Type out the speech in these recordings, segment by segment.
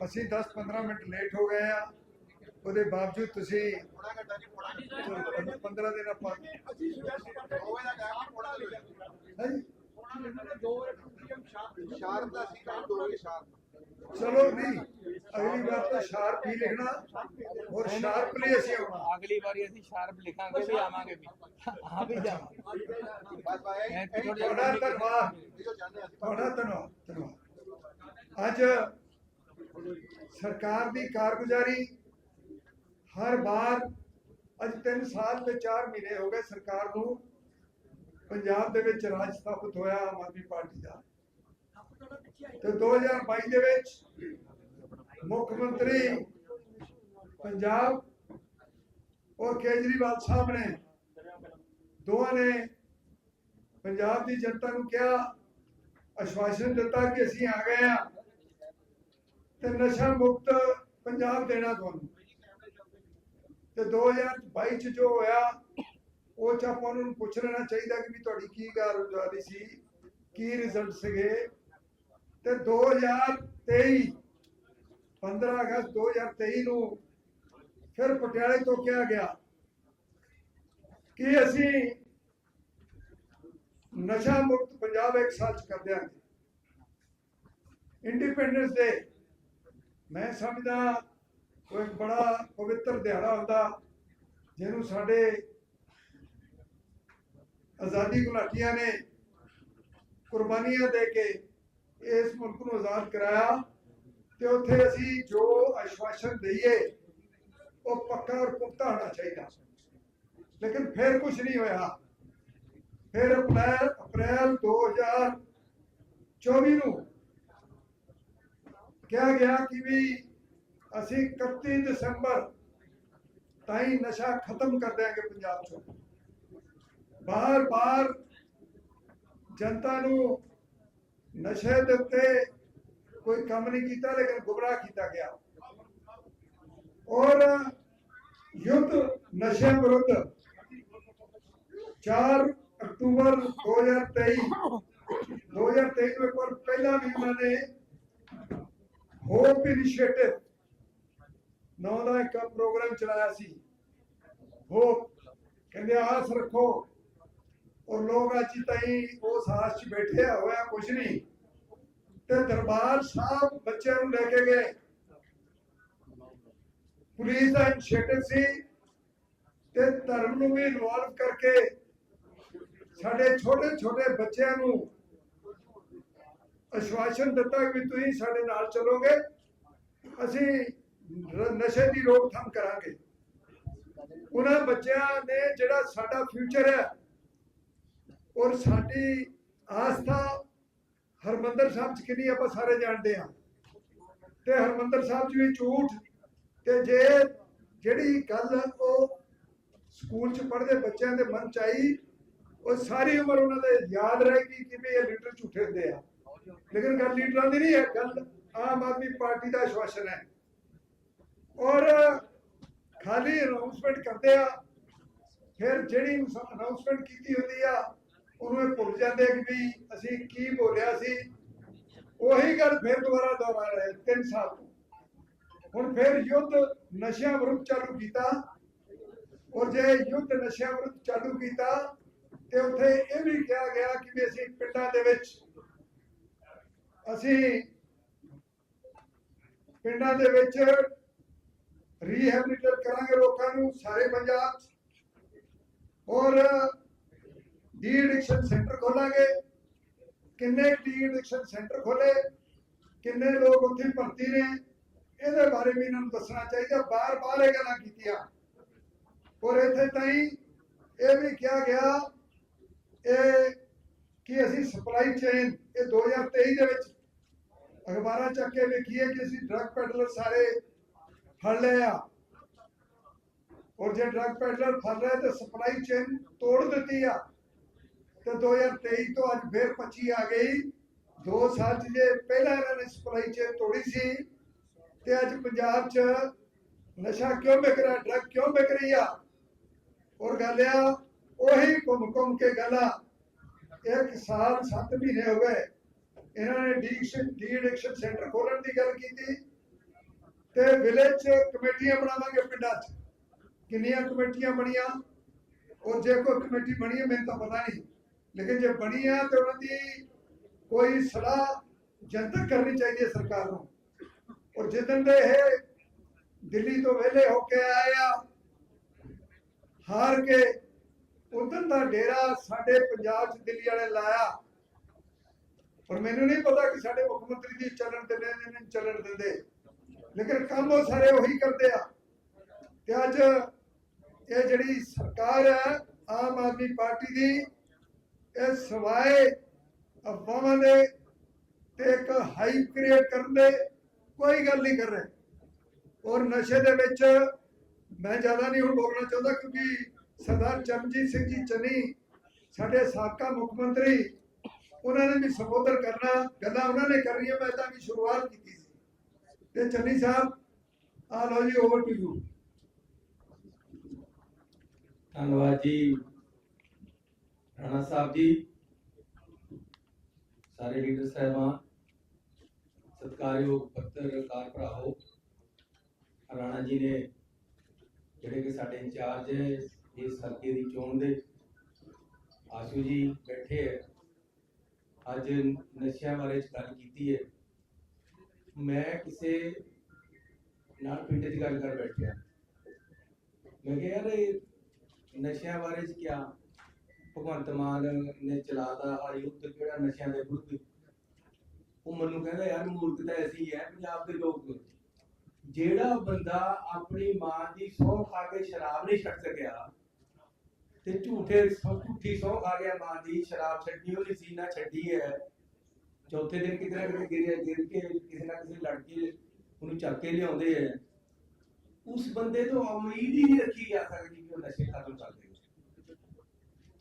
ਅਸੀਂ 10-15 minute late ਹੋ ਗਏ ਆ। ਉਹਦੇ ਬਾਵਜੂਦ ਤੁਸੀਂ 15 ਦਿਨ ਆਪਾਂ ਹਾਂਜੀ ਸ਼ਾਰਦਾ ਸੀ ਕੱਲ ਦੋ ਵਜੇ ਸ਼ਾਰਪ ਚਲੋ ਨਹੀਂ ਅਗਲੀ ਵਾਰ ਤਾਂ ਸ਼ਾਰਪ ਹੀ ਲਿਖਣਾ ਔਰ ਸ਼ਾਰਪਲੀ ਅਸੀਂ ਆਉਣਾ। ਅਗਲੀ ਵਾਰੀ ਅਸੀਂ ਸ਼ਾਰਪ ਲਿਖਾਂਗੇ ਵੀ ਆਵਾਂਗੇ ਵੀ। ਆ ਵੀ ਜਾਵਾਂਗੇ। ਤੁਹਾਡਾ ਧੰਨਵਾਦ। ਤੁਹਾਡਾ ਧੰਨਵਾਦ। ਅੱਜ ਸਰਕਾਰ ਦੀ ਕਾਰਗੁਜ਼ਾਰੀ ਹਰ ਵਾਰ ਅੱਜ 3 ਸਾਲ ਤੇ 4 ਮਹੀਨੇ ਹੋ ਗਏ ਸਰਕਾਰ ਨੂੰ ਪੰਜਾਬ ਦੇ ਵਿੱਚ ਰਾਜ ਸਥਾਪਿਤ ਹੋਇਆ ਆਮ ਆਦਮੀ ਪਾਰਟੀ ਦਾ। ਤੇ 2022 ਦੇ ਵਿੱਚ ਮੁੱਖ ਮੰਤਰੀ ਪੰਜਾਬ ਔਰ ਕੇਜਰੀਵਾਲ ਸਾਹਿਬ ਨੇ ਦੋਵਾਂ ਨੇ ਪੰਜਾਬ ਦੀ ਜਨਤਾ ਨੂੰ ਕਿਹਾ ਅਸ਼ਵਾਸਨ ਦਿੱਤਾ ਕਿ ਅਸੀਂ ਆ ਗਏ ਆ ਤੇ ਨਸ਼ਾ ਮੁਕਤ ਪੰਜਾਬ ਦੇਣਾ ਤੁਹਾਨੂੰ। ਤੇ 2022 ਚ ਜੋ ਹੋਇਆ, ਉਹ ਚ ਆਪਾਂ ਉਹਨਾਂ ਨੂੰ ਪੁੱਛ ਲੈਣਾ ਚਾਹੀਦਾ ਕਿ ਵੀ ਤੁਹਾਡੀ ਕੀ ਕਾਰਗੁਜ਼ਾਰੀ ਸੀ, ਕੀ ਰਿਜ਼ਲਟ ਸੀਗੇ। ਤੇ 2023 15 ਅਗਸਤ 2023 ਨੂੰ ਫਿਰ ਪਟਿਆਲੇ ਤੋਂ ਕਿਹਾ ਗਿਆ ਕਿ ਅਸੀਂ ਨਸ਼ਾ ਮੁਕਤ ਪੰਜਾਬ ਇੱਕ ਸਾਲ ਚ ਕਰ ਦਿਆਂਗੇ। ਇੰਡੀਪੈਂਡੈਂਸ ਡੇ ਮੈਂ ਸਮਝਦਾ ਕੋਈ ਬੜਾ ਪਵਿੱਤਰ ਦਿਹਾੜਾ ਹੁੰਦਾ ਜਿਹਨੂੰ ਸਾਡੇ ਆਜ਼ਾਦੀ ਘੁਲਾਟੀਆਂ ਨੇ ਕੁਰਬਾਨੀਆਂ ਦੇ ਕੇ ਇਸ ਮੁਲਕ ਨੂੰ ਆਜ਼ਾਦ ਕਰਾਇਆ ਤੇ ਉੱਥੇ ਅਸੀਂ ਜੋ ਆਸ਼ਵਾਸਨ ਦਈਏ, ਉਹ ਪੱਕਾ ਔਰ ਪੁਖਤਾ ਹੋਣਾ ਚਾਹੀਦਾ। ਲੇਕਿਨ ਫਿਰ ਕੁਝ ਨਹੀਂ ਹੋਇਆ। ਫਿਰ ਅਪ੍ਰੈਲ ਅਪ੍ਰੈਲ 2024 ਨੂੰ ਕਿਹਾ ਗਿਆ ਕਿ ਵੀ ਅਸੀਂ 31 ਦਸੰਬਰ ਤਾਈਂ ਨਸ਼ਾ ਖਤਮ ਕਰ ਦਿਆਂਗੇ ਪੰਜਾਬ ਚੋਂ। ਬਾਰ-ਬਾਰ ਜਨਤਾ ਨੂੰ ਨਸ਼ੇ ਦੇ ਉੱਤੇ ਕੋਈ ਕੰਮ ਨਹੀਂ ਕੀਤਾ, ਲੇਕਿਨ ਗੁੰਮਰਾਹ ਕੀਤਾ ਗਿਆ। ਔਰ ਯੁੱਧ ਨਸ਼ੇ ਵਿਰੁੱਧ 4 ਅਕਤੂਬਰ 2023 2023 ਨੂੰ ਇੱਕ ਵਾਰ ਪਹਿਲਾਂ ਵੀ ਉਹਨਾਂ ਨੇ ਹੋਪ ਇਨੀਸ਼ੀਏਟਿਵ ਨਾਂ ਦਾ ਇੱਕ ਪ੍ਰੋਗਰਾਮ ਚਲਾਇਆ ਸੀ। ਹੋਪ ਕਹਿੰਦੇ, ਆਸ ਰੱਖੋ। ਔਰ ਲੋਕ ਅੱਜ ਤਾਈਂ ਉਸ ਆਸ 'ਚ ਬੈਠੇ ਹੋਇਆ ਕੁਝ ਨਹੀਂ। ਤੇ ਦਰਬਾਰ ਸਾਹਿਬ ਬੱਚਿਆਂ ਨੂੰ ਲੈ ਕੇ ਗਏ। ਪੁਲਿਸ ਦਾ ਇਨੀਸ਼ੀਏਟਿਵ ਸੀ। ਤੇ ਧਰਮ ਨੂੰ ਵੀ ਇਨਵੋਲਵ ਕਰਕੇ ਸਾਡੇ ਛੋਟੇ ਛੋਟੇ ਬੱਚਿਆਂ ਨੂੰ ਅਸ਼ਵਾਸਨ ਦਿੱਤਾ ਕਿ ਵੀ ਤੁਸੀਂ ਸਾਡੇ ਨਾਲ ਚੱਲੋਗੇ। ਅਸੀਂ ਨਸ਼ੇ ਦੀ ਰੋਕਥਾਮ ਕਰਾਂਗੇ। ਉਹਨਾਂ ਬੱਚਿਆਂ ਨੇ ਜਿਹੜਾ ਸਾਡਾ ਫਿਊਚਰ ਹੈ, ਔਰ ਸਾਡੀ ਆਸਥਾ ਹਰਮੰਦਰ ਸਾਹਿਬ ਚ ਕਿੰਨੀ ਆਪਾਂ ਸਾਰੇ ਜਾਣਦੇ ਹਾਂ। ਤੇ ਹਰਮੰਦਰ ਸਾਹਿਬ ਚ ਵੀ ਝੂਠ, ਤੇ ਜੇ ਜਿਹੜੀ ਗੱਲ ਉਹ ਸਕੂਲ ਚ ਪੜ੍ਹਦੇ ਬੱਚਿਆਂ ਦੇ ਮਨ ਚ ਆਈ, ਉਹ ਸਾਰੀ ਉਮਰ ਉਹਨਾਂ ਦੇ ਯਾਦ ਰਹੇਗੀ ਕਿ ਵੀ ਇਹ ਲੀਡਰ ਝੂਠੇ ਹੁੰਦੇ ਆ। ਲੇਕਿਨ ਗੱਲ ਲੀਡਰਾਂ ਦੀ ਨਹੀਂ ਹੈ, ਗੱਲ ਆਮ ਆਦਮੀ ਪਾਰਟੀ ਦਾ ਆਸ਼ਵਾਸਨ ਹੈ। ਔਰ ਖਾਲੀ ਅਨਾਉਂਸਮੈਂਟ ਕਰਦੇ ਆ, ਫਿਰ ਜਿਹੜੀ ਅਨਾਉਂਸਮੈਂਟ ਕੀਤੀ ਹੁੰਦੀ ਆ, ਉਹਨੂੰ ਇਹ ਭੁੱਲ ਜਾਂਦੇ ਕਿ ਵੀ ਅਸੀਂ ਕੀ ਬੋਲਿਆ ਸੀ। ਉਹੀ ਗੱਲ ਫਿਰ ਦੁਬਾਰਾ ਦੁਹਰਾ ਰਹੇ, ਤਿੰਨ ਸਾਲ ਤੋਂ। ਹੁਣ ਫਿਰ ਯੁੱਧ ਨਸ਼ਿਆਂ ਵਿਰੁੱਧ ਚਾਲੂ ਕੀਤਾ। ਔਰ ਜੇ ਯੁੱਧ ਨਸ਼ਿਆਂ ਵਿਰੁੱਧ ਚਾਲੂ ਕੀਤਾ, ਤੇ ਉੱਥੇ ਇਹ ਵੀ ਕਿਹਾ ਗਿਆ ਕਿ ਵੀ ਅਸੀਂ ਪਿੰਡਾਂ ਦੇ ਵਿੱਚ ਅਸੀਂ ਪਿੰਡਾਂ ਦੇ ਵਿੱਚ ਰੀਹੈਬਿਲਿਟੇਟ ਕਰਾਂਗੇ ਲੋਕਾਂ ਨੂੰ ਸਾਰੇ ਪੰਜਾਬ 'ਚ। ਔਰ ਡੀ ਐਡਿਕਸ਼ਨ ਸੈਂਟਰ ਖੋਲਾਂਗੇ। ਕਿੰਨੇ ਡੀ ਐਡਿਕਸ਼ਨ ਸੈਂਟਰ ਖੋਲੇ, ਕਿੰਨੇ ਲੋਕ ਉੱਥੇ ਭਰਤੀ ਨੇ, ਇਹਦੇ ਬਾਰੇ ਵੀ ਇਹਨਾਂ ਨੂੰ ਦੱਸਣਾ ਚਾਹੀਦਾ। ਬਾਰ-ਬਾਰ ਇਹ ਗੱਲਾਂ ਕੀਤੀਆਂ। ਔਰ ਇੱਥੇ ਤਾਈ ਇਹ ਵੀ ਕਿਹਾ ਗਿਆ, ਇਹ ਕਿ ਅਸੀਂ ਸਪਲਾਈ ਚੇਨ ਇਹ 2023 ਦੇ ਵਿੱਚ ਅਖਬਾਰਾਂ ਚੱਕ ਕੇ ਵੇਖੀਏ ਕਿ ਅਸੀਂ ਡਰੱਗ ਪੈਡਲਰ ਸਾਰੇ ਫੜ ਲਏ ਆ। ਔਰ ਜੇ ਡਰੱਗ ਪੈਡਲਰ ਫੜ ਲਏ ਤੇ ਸਪਲਾਈ ਚੇਨ ਤੋੜ ਦਿੱਤੀ ਆ। ਤੇ 2023 ਤੋਂ ਅੱਜ ਫਿਰ 25 ਆ ਗਈ। 2 ਸਾਲ ਚ ਜੇ ਪਹਿਲਾਂ ਇਹਨਾਂ ਨੇ ਸਪਲਾਈ ਚੇਨ ਤੋੜੀ ਸੀ, ਤੇ ਅੱਜ ਪੰਜਾਬ 'ਚ ਨਸ਼ਾ ਕਿਉਂ ਵਿਕ ਰਿਹਾ ਡਰੱਗ ਕਿਉਂ ਵਿਕ ਰਹੀ ਆ? ਔਰ ਗੱਲ ਆ, ਉਹੀ ਘੁੰਮ ਘੁੰਮ ਕੇ ਗੱਲਾਂ। ਇੱਕ ਸਾਲ 7 ਮਹੀਨੇ ਹੋ ਗਏ। ਇਹਨਾਂ ਨੇ ਡੀ ਐਡਿਕਸ਼ਨ ਸੈਂਟਰ ਖੋਲਣ ਦੀ ਗੱਲ ਕੀਤੀ ਤੇ ਵਿਲੇਜ ਕਮੇਟੀਆਂ ਬਣਾਵਾਂਗੇ ਪਿੰਡਾਂ 'ਚ। ਕਿੰਨੀਆਂ ਕਮੇਟੀਆਂ ਬਣੀਆਂ? ਔਰ ਜੇ ਕੋਈ ਕਮੇਟੀ ਬਣੀ ਹੈ, ਮੈਨੂੰ ਤਾਂ ਪਤਾ ਨਹੀਂ। ਲੇਕਿਨ ਜੇ ਬਣੀ ਹੈ, ਤੇ ਉਹਨਾਂ ਦੀ ਕੋਈ ਸਲਾਹ ਜਨਤਕ ਕਰਨੀ ਚਾਹੀਦੀ ਹੈ ਸਰਕਾਰ ਨੂੰ। ਔਰ ਜਿੱਦਣ ਦੇ ਇਹ ਦਿੱਲੀ ਤੋਂ ਵਿਹਲੇ ਹੋ ਕੇ ਆਇਆ ਹਾਰ ਕੇ ਉਦੋਂ ਦਾ ਡੇਰਾ ਸਾਡੇ ਪੰਜਾਬ 'ਚ ਦਿੱਲੀ ਵਾਲੇ ਲਾਇਆ। ਪਰ ਮੈਨੂੰ ਨਹੀਂ ਪਤਾ ਕਿ ਸਾਡੇ ਮੁੱਖ ਮੰਤਰੀ ਜੀ ਚੱਲਣ ਦਿੰਦੇ ਨੇ ਨਹੀਂ ਚੱਲਣ ਦਿੰਦੇ। ਲੇਕਿਨ ਕੰਮ ਉਹ ਸਾਰੇ ਉਹੀ ਕਰਦੇ ਆ। ਤੇ ਅੱਜ ਇਹ ਜਿਹੜੀ ਸਰਕਾਰ ਹੈ ਆਮ ਆਦਮੀ ਪਾਰਟੀ ਦੀ, ਇਹ ਸਵਾਏ ਅਫਵਾਹਾਂ ਦੇ ਤੇ ਇੱਕ ਹਾਈਪ ਕ੍ਰੀਏਟ ਕਰਨ ਦੇ ਕੋਈ ਗੱਲ ਨਹੀਂ ਕਰ ਰਹੇ। ਔਰ ਨਸ਼ੇ ਦੇ ਵਿੱਚ ਮੈਂ ਜ਼ਿਆਦਾ ਨਹੀਂ ਹੁਣ ਬੋਲਣਾ ਚਾਹੁੰਦਾ ਕਿਉਂਕਿ ਸਰਦਾਰ ਚਰਨਜੀਤ ਸਿੰਘ ਜੀ ਚੰਨੀ, ਸਾਡੇ ਸਾਬਕਾ ਮੁੱਖ ਮੰਤਰੀ ਉਹਨਾਂ ਨੇ ਵੀ ਸੰਬੋਧਨ ਕਰਨਾ, ਗੱਲਾਂ ਉਹਨਾਂ ਨੇ ਕਰਨੀਆਂ, ਮੈਂ ਤਾਂ ਵੀ ਸ਼ੁਰੂਆਤ ਕੀਤੀ ਸੀ। ਤੇ ਚੰਨੀ ਸਾਹਿਬ ਆ ਲਓ ਜੀ ਓਵਰ ਟੂ ਯੂ ਧੰਨਵਾਦ ਜੀ। ਰਾਣਾ ਸਾਹਿਬ ਜੀ, ਸਾਰੇ ਲੀਡਰ ਸਾਹਿਬਾਨ ਸਤਿਕਾਰਯੋਗ ਪੱਤਰਕਾਰ ਭਰਾਓ ਰਾਣਾ ਜੀ ਨੇ ਜਿਹੜੇ ਕਿ ਸਾਡੇ ਇੰਚਾਰਜ ਹੈ ਇਸ ਹਲਕੇ ਦੀ ਚੋਣ ਦੇ, ਆਸ਼ੂ ਜੀ ਬੈਠੇ ਹੈ ਅੱਜ ਨਸ਼ਿਆਂ ਬਾਰੇ ਗੱਲ ਕੀਤੀ ਹੈ। ਮੈਂ ਕਿਸੇ ਨਾਲ ਪਿੰਡ 'ਚ ਗੱਲ ਕਰ ਬੈਠਿਆ। ਮੈਂ ਕਿਹਾ, ਯਾਰ, ਇਹ ਨਸ਼ਿਆਂ ਬਾਰੇ ਚ ਕਿਆ? ਭਗਵੰਤ ਮਾਨ ਨੇ ਚਲਾਤਾ ਆ ਯੁੱਧ ਕਿਹੜਾ ਨਸ਼ਿਆਂ ਦੇ ਵਿਰੁੱਧ? ਉਹ ਮੈਨੂੰ ਕਹਿੰਦਾ, ਯਾਰ ਮੂਰਖਤਾ ਐਸੀ ਹੈ, ਪੰਜਾਬ ਦੇ ਲੋਕ। ਜਿਹੜਾ ਬੰਦਾ ਆਪਣੀ ਮਾਂ ਦੀ ਸਹੁੰ ਖਾ ਕੇ ਸ਼ਰਾਬ ਨਹੀਂ ਛੱਡ ਸਕਿਆ ਤੇ ਝੂਠੇ ਝੂਠੀ ਸਹੁੰ ਖਾ ਗਿਆ ਮਾਂ ਦੀ, ਸ਼ਰਾਬ ਛੱਡੀ ਉਹਨੇ ਸੀਨਾ ਛੱਡੀ ਹੈ। ਚੌਥੇ ਦਿਨ ਕਿਤੇ ਨਾ ਕਿਤੇ ਗਿਰ ਕੇ ਕਿਸੇ ਨਾ ਕਿਸੇ ਲੜਕੀ ਉਹਨੂੰ ਚੱਕ ਕੇ ਲਿਆਉਂਦੇ ਹੈ। ਉਸ ਬੰਦੇ ਤੋਂ ਉਮੀਦ ਹੀ ਨਹੀਂ ਰੱਖੀ ਜਾ ਸਕਦੀ ਕਿ ਉਹ ਨਸ਼ੇ ਖਤਮ ਕਰ ਦੇਗਾ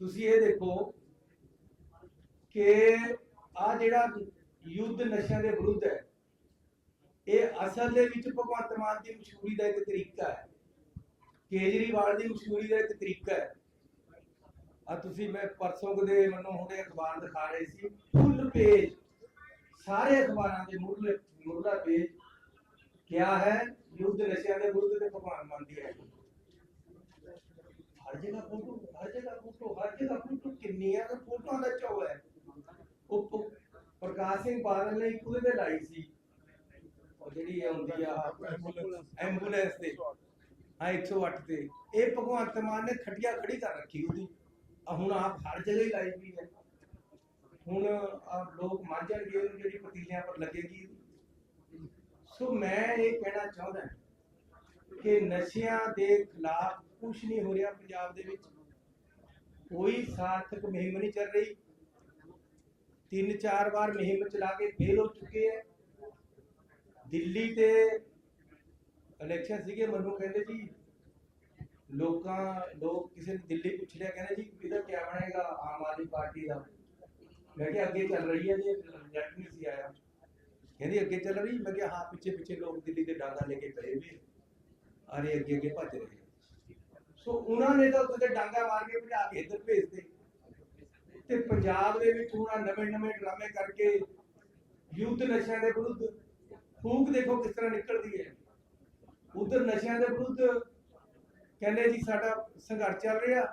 ਤੁਸੀਂ ਇਹ ਦੇਖੋ ਕਿ ਆ ਜਿਹੜਾ ਯੁੱਧ ਨਸ਼ਿਆਂ ਦੇ ਵਿਰੁੱਧ ਹੈ, ਇਹ ਅਸਲ ਦੇ ਵਿੱਚ ਭਗਵੰਤ ਮਾਨ ਦੀ ਮਸ਼ਹੂਰੀ ਦਾ ਇੱਕ ਤਰੀਕਾ ਹੈ। ਕੇਜਰੀਵਾਲ ਦੀ ਮਸ਼ਹੂਰੀ ਦਾ ਇੱਕ ਤਰੀਕਾ ਹੈ। ਆ ਤੁਸੀਂ ਮੈਂ ਪਰਸੋਂ ਕਦੇ ਮੈਨੂੰ ਹੁਣੇ ਅਖਬਾਰ ਦਿਖਾ ਰਹੇ ਸੀ ਫੁੱਲ ਪੇਜ, ਸਾਰੇ ਅਖਬਾਰਾਂ ਦੇ ਮੁੱਢਲੇ, ਮੁੱਢਲਾ ਪੇਜ ਕਿਆ ਹੈ? ਯੁੱਧ ਨਸ਼ਿਆਂ ਦੇ ਵਿਰੁੱਧ ਤੇ ਭਗਵਾਨ ਮਾਨ ਹੈ ਹਰ ਜਗ੍ਹਾ ਫੋਟੋ, ਹਰ ਜਗ੍ਹਾ ਫੋਟੋ, ਹਰ ਜਗ੍ਹਾ ਫੋਟੋ ਕਿੰਨੀਆਂ ਤਾਂ ਫੋਟੋਆਂ ਦਾ ਚੌ ਹੈ। ਉਹ ਪ੍ਰਕਾਸ਼ ਸਿੰਘ ਬਾਦਲ ਨੇ ਇੱਕ ਉਹਦੇ ਤੇ ਲਾਈ ਸੀ। ਉਹ ਜਿਹੜੀ ਆਉਂਦੀ ਆ, ਐਂਬੂਲੈਂਸ ਤੇ। ਹਾਂ 108 ਤੇ। ਇਹ ਭਗਵੰਤ ਮਾਨ ਨੇ ਖਟਿਆ ਖੜੀ ਕਰ ਰੱਖੀ ਉਹਦੀ। ਹੁਣ ਆਪ ਹਰ ਜਗ੍ਹਾ ਹੀ ਲਾਈ ਵੀ ਹੈ ਹੁਣ ਲੋਕ ਮੰਨ ਜਾਣਗੇ ਜਿਹੜੀ ਪਤੀਲਿਆਂ ਪਰ ਲੱਗੇਗੀ। ਸੋ ਮੈਂ ਇਹ ਕਹਿਣਾ ਚਾਹੁੰਦਾ ਕਿ ਨਸ਼ਿਆਂ ਦੇ ਖਿਲਾਫ ਕੁਝ ਨਹੀਂ ਹੋ ਰਿਹਾ ਪੰਜਾਬ ਦੇ ਵਿੱਚ। ਕੋਈ ਸਾਰਥਕ ਮੁਹਿੰਮ ਨਹੀਂ ਚੱਲ ਰਹੀ। ਤਿੰਨ ਚਾਰ ਵਾਰ ਮੁਹਿੰਮ ਚਲਾ ਕੇ ਫੇਲ ਹੋ ਚੁੱਕੇ ਹੈ ਦਿੱਲੀ ਤੇ ਇਲੈਕਸ਼ਨ ਸੀਗੇ, ਮੈਨੂੰ ਕਹਿੰਦੇ ਜੀ ਲੋਕਾਂ, ਲੋਕ ਕਿਸੇ ਨੇ ਦਿੱਲੀ ਪੁੱਛ ਲਿਆ ਕਹਿੰਦੇ ਜੀ ਇਹਦਾ ਕੀ ਬਣੇਗਾ ਆਮ ਆਦਮੀ ਪਾਰਟੀ ਦਾ? ਮੈਂ ਕਿਹਾ, ਅੱਗੇ ਚੱਲ ਰਹੀ ਹੈ ਜੀ ਰਿਜ਼ਲਟ ਨਹੀਂ ਸੀ ਆਇਆ। ਕਹਿੰਦੀ, ਅੱਗੇ ਚੱਲ ਰਹੀ? ਮੈਂ ਕਿਹਾ, ਹਾਂ, ਪਿੱਛੇ ਪਿੱਛੇ ਲੋਕ ਦਿੱਲੀ ਦੇ ਡਾਂਗਾ ਲੈ ਕੇ ਖੜੇ ਵੀ ਅਰੇ ਅੱਗੇ ਅੱਗੇ ਭੱਜ ਰਹੇ ਸੋ, ਉਹਨਾਂ ਨੇ ਤਾਂ ਉੱਤੇ ਡਾਂਗਾ ਮਾਰ ਕੇ ਭਜਾ ਕੇ ਇੱਧਰ ਭੇਜਦੇ ਤੇ ਪੰਜਾਬ ਦੇ ਵਿੱਚ ਹੁਣ ਨਵੇਂ ਨਵੇਂ ਡਰਾਮੇ ਕਰਕੇ ਯੁੱਧ ਨਸ਼ਿਆਂ ਦੇ ਵਿਰੁੱਧ ਫੂਕ ਦੇਖੋ ਕਿਸ ਤਰ੍ਹਾਂ ਨਿਕਲਦੀ ਹੈ। ਉਧਰ ਨਸ਼ਿਆਂ ਦੇ ਵਿਰੁੱਧ ਕਹਿੰਦੇ ਜੀ ਸਾਡਾ ਸੰਘਰਸ਼ ਚੱਲ ਰਿਹਾ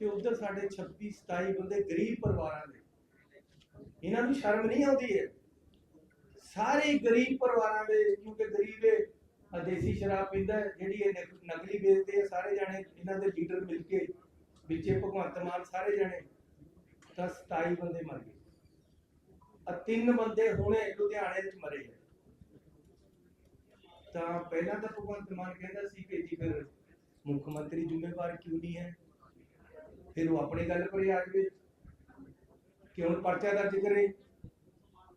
ਤੇ ਉਧਰ ਸਾਡੇ 26 27 ਬੰਦੇ ਗਰੀਬ ਪਰਿਵਾਰਾਂ ਦੇ। ਇਹਨਾਂ ਨੂੰ ਸ਼ਰਮ ਨਹੀਂ ਆਉਂਦੀ ਹੈ? ਸਾਰੇ ਗਰੀਬ ਪਰਿਵਾਰਾਂ ਦੇ, ਕਿਉਂਕਿ ਗਰੀਬ ਇਹ ਦੇਸੀ ਸ਼ਰਾਬ ਪੀਂਦਾ ਜਿਹੜੀ ਇਹ ਨਕਲੀ ਵੇਚਦੇ ਆ, ਸਾਰੇ ਜਾਣੇ ਇਹਨਾਂ ਦੇ ਲੀਡਰ ਮਿਲ ਕੇ ਵਿੱਚੇ ਭਗਵੰਤ ਮਾਨ ਸਾਰੇ ਜਾਣੇ, ਤਾਂ 27 ਬੰਦੇ ਮਰ ਗਏ। ਆ ਤਿੰਨ ਬੰਦੇ ਹੁਣੇ ਲੁਧਿਆਣੇ ਵਿੱਚ ਮਰੇ ਤਾਂ ਪਹਿਲਾਂ ਤਾਂ ਭਗਵੰਤ ਮਾਨ ਕਹਿੰਦਾ ਸੀ ਕਿ ਜੀ ਫਿਰ ਮੁੱਖ ਮੰਤਰੀ ਜ਼ਿੰਮੇਵਾਰ ਕਿਉਂ ਨਹੀਂ ਹੈ? ਫਿਰ ਉਹ ਆਪਣੀ ਗੱਲ ਪਰ ਆ ਗਏ ਕਿ ਹੁਣ ਪਰਚਾ ਦਰਜ ਕਰੇ?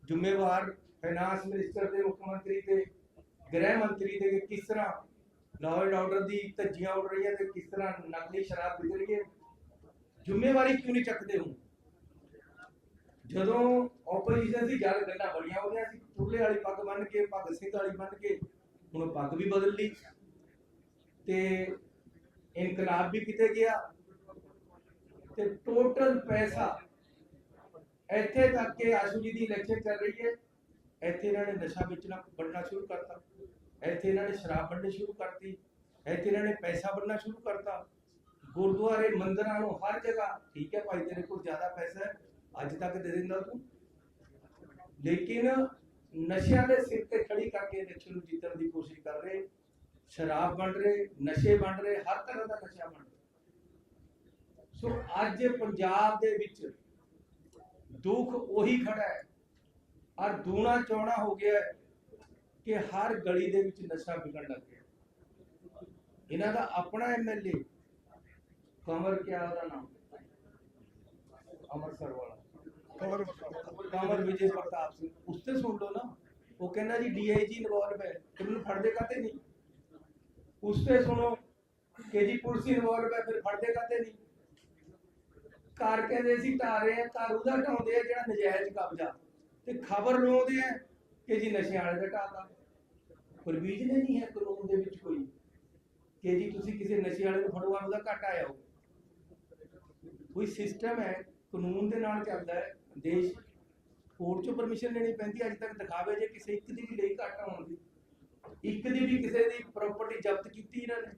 ਜ਼ਿੰਮੇਵਾਰ ਫਾਈਨਾਂਸ ਮਿਨਿਸਟਰ ਦੇ ਮੁੱਖ ਮੰਤਰੀ ਤੇ ਗ੍ਰਹਿ ਮੰਤਰੀ ਦੇ ਕਿਸ ਤਰ੍ਹਾਂ ਲਾਅ ਐਂਡ ਆਰਡਰ ਦੀ ਧੱਜੀਆਂ ਉੱਡ ਰਹੀਆਂ ਤੇ ਕਿਸ ਤਰ੍ਹਾਂ ਨਕਲੀ ਸ਼ਰਾਬ ਵਿਕ ਰਹੀ ਹੈ? ਜ਼ਿੰਮੇਵਾਰੀ ਕਿਉਂ ਨਹੀਂ ਚੱਕਦੇ ਹੋ ਜਦੋਂ ਆਪੋਜੀਸ਼ਨ ਸੀ ਜਦ ਗੱਲਾਂ ਬੜੀਆਂ ਹੋ ਗਈਆਂ ਸੀ, ਤੁਰਲੇ ਵਾਲੀ ਪੱਗ ਬੰਨ ਕੇ ਭਗਤ ਸਿੰਘ ਵਾਲੀ ਬੰਨ ਕੇ, ਹੁਣ ਪੱਗ ਵੀ ਬਦਲ ਲਈ। ਤੇ ਇਨਕਲਾਬ ਵੀ ਕਿਤੇ ਗਿਆ? ਤੇ ਟੋਟਲ ਪੈਸਾ ਇੱਥੇ ਤੱਕ ਕਿ ਆਸ਼ੂ ਜੀ ਦੀ ਇਲੈਕਸ਼ਨ ਚੱਲ ਰਹੀ ਹੈ। ਇੱਥੇ ਇਹਨਾਂ ਨੇ ਨਸ਼ਾ ਵੇਚਣਾ ਵੰਡਣਾ ਸ਼ੁਰੂ ਕਰਤਾ। ਇੱਥੇ ਇਹਨਾਂ ਨੇ ਸ਼ਰਾਬ ਵੰਡਣੀ ਸ਼ੁਰੂ ਕਰਤੀ। ਇੱਥੇ ਇਹਨਾਂ ਨੇ ਪੈਸਾ ਵੰਡਣਾ ਸ਼ੁਰੂ ਕਰਤਾ। ਗੁਰਦੁਆਰੇ, ਮੰਦਿਰਾਂ ਨੂੰ ਹਰ ਜਗ੍ਹਾ, ਠੀਕ ਹੈ ਭਾਈ, ਤੇਰੇ ਕੋਲ ਜ਼ਿਆਦਾ ਪੈਸਾ ਹੈ, ਅੱਜ ਤੱਕ ਦੇ ਦਿੰਦਾ ਤੂੰ। ਲੇਕਿਨ ਨਸ਼ਿਆਂ ਦੇ ਸਿਰ ਤੇ ਖੜੀ ਕਰਕੇ ਇਲੈਕਸ਼ਨ ਨੂੰ ਜਿੱਤਣ ਦੀ ਕੋਸ਼ਿਸ਼ ਕਰ ਰਹੇ। ਸ਼ਰਾਬ ਵੰਡ ਰਹੇ ਨਸ਼ੇ ਵੰਡ ਰਹੇ ਹਰ ਤਰ੍ਹਾਂ ਦਾ ਨਸ਼ਾ ਵੰਡ ਰਹੇ। ਸੋ ਅੱਜ ਪੰਜਾਬ ਦੇ ਵਿੱਚ ਦੁੱਖ ਉਹੀ ਖੜਾ ਹੈ। ਔਰ ਦੂਣਾ ਚੌਣਾ ਹੋ ਗਿਆ ਹੈ ਕਿ ਹਰ ਗਲੀ ਦੇ ਵਿੱਚ ਨਸ਼ਾ ਵਿਕਣ ਲੱਗ ਗਿਆ। ਇਹਨਾਂ ਦਾ ਆਪਣਾ ਐਮਐਲਏ ਕਮਰ ਕਿਆ ਉਹਦਾ ਨਾਮ? ਅਮਰਸਰ ਵਾਲਾ। ਕਮਰ ਕਮਰ ਵਿਜੇ ਪ੍ਰਤਾਪ ਸਿੰਘ। ਉਸ ਤੇ ਸੁਣ ਲਓ ਨਾ। ਉਹ ਕਹਿੰਦਾ ਜੀ ਡੀਆਈਜੀ ਇਨਵੋਲਵ ਹੈ। ਤੇ ਮੈਨੂੰ ਫੜਦੇ ਕਾਤੇ ਨਹੀਂ? ਉਸ ਤੇ ਸੁਣੋ ਕਿ ਜੀ ਪੁਲਿਸ ਇਨਵੋਲਵ ਹੈ ਫਿਰ ਫੜਦੇ ਕਾਤੇ ਨਹੀਂ? ਘਰ ਕਹਿੰਦੇ ਸੀ ਢਾ ਰਹੇ ਆ ਘਰ ਉਹਦਾ ਢਾਉਂਦੇ ਆ ਜਿਹੜਾ ਨਜਾਇਜ਼ ਕਬਜ਼ਾ। ਤੇ ਖਬਰ ਲਾਉਂਦੇ ਆ ਕਿ ਜੀ ਨਸ਼ੇ ਵਾਲੇ ਦਾ ਢਾਤਾ ਪ੍ਰਵੀਜ ਨੇ ਨਹੀਂ ਹੈ ਕਾਨੂੰਨ ਦੇ ਵਿੱਚ ਕੋਈ? ਕਿ ਜੀ ਤੁਸੀਂ ਕਿਸੇ ਨਸ਼ੇ ਵਾਲੇ ਨੂੰ ਫੜਵਾ ਉਹਦਾ ਘਾਟਾ ਆਓ ਕੋਈ ਸਿਸਟਮ ਹੈ ਕਾਨੂੰਨ ਦੇ ਨਾਲ ਚੱਲਦਾ ਹੈ ਦੇਸ਼ ਕੋਰਟ ਚੋਂ ਪਰਮਿਸ਼ਨ ਲੈਣੀ ਪੈਂਦੀ ਹੈ, ਅੱਜ ਤੱਕ ਦਿਖਾਵੇ ਜੇ ਕਿਸੇ ਇੱਕ ਦੀ ਵੀ ਲਈ ਘੱਟ ਹੋਣ ਦੀ। ਇੱਕ ਦੀ ਵੀ ਕਿਸੇ ਦੀ ਪ੍ਰਾਪਰਟੀ ਜ਼ਬਤ ਕੀਤੀ ਇਹਨਾਂ ਨੇ।